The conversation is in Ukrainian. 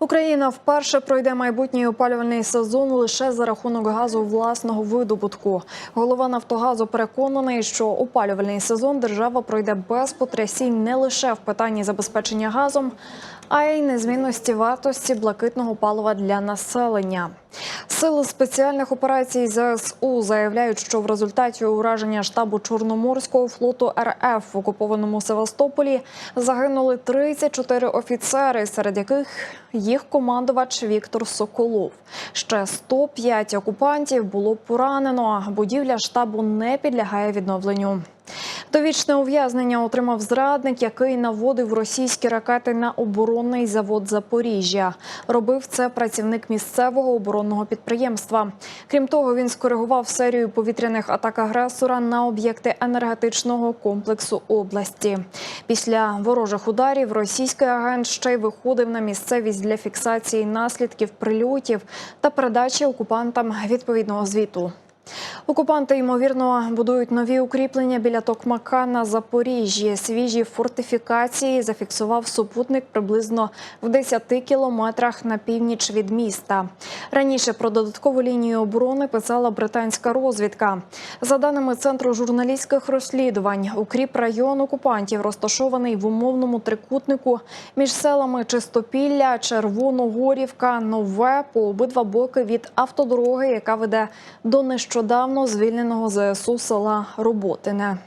Україна вперше пройде майбутній опалювальний сезон лише за рахунок газу власного видобутку. Голова Нафтогазу переконаний, що опалювальний сезон держава пройде без потрясінь не лише в питанні забезпечення газом, а й незмінності вартості блакитного палива для населення. Сили спеціальних операцій ЗСУ заявляють, що в результаті ураження штабу Чорноморського флоту РФ в окупованому Севастополі загинули 34 офіцери, серед яких їх командувач Віктор Соколов. Ще 105 окупантів було поранено. Будівля штабу не підлягає відновленню. Довічне ув'язнення отримав зрадник, який наводив російські ракети на оборонний завод Запоріжжя. Робив це працівник місцевого оборонного підприємства. Крім того, він скоригував серію повітряних атак агресора на об'єкти енергетичного комплексу області. Після ворожих ударів російський агент ще й виходив на місцевість для фіксації наслідків прильотів та передачі окупантам відповідного звіту. Окупанти ймовірно будують нові укріплення біля Токмака на Запоріжжі. Свіжі фортифікації зафіксував супутник приблизно в 10 кілометрах на північ від міста. Раніше про додаткову лінію оборони писала британська розвідка. За даними центру журналістських розслідувань, укріп район окупантів розташований в умовному трикутнику між селами Чистопілля, Червоногорівка, Нове по обидва боки від автодороги, яка веде до нещодавно звільненого ЗСУ села Роботине.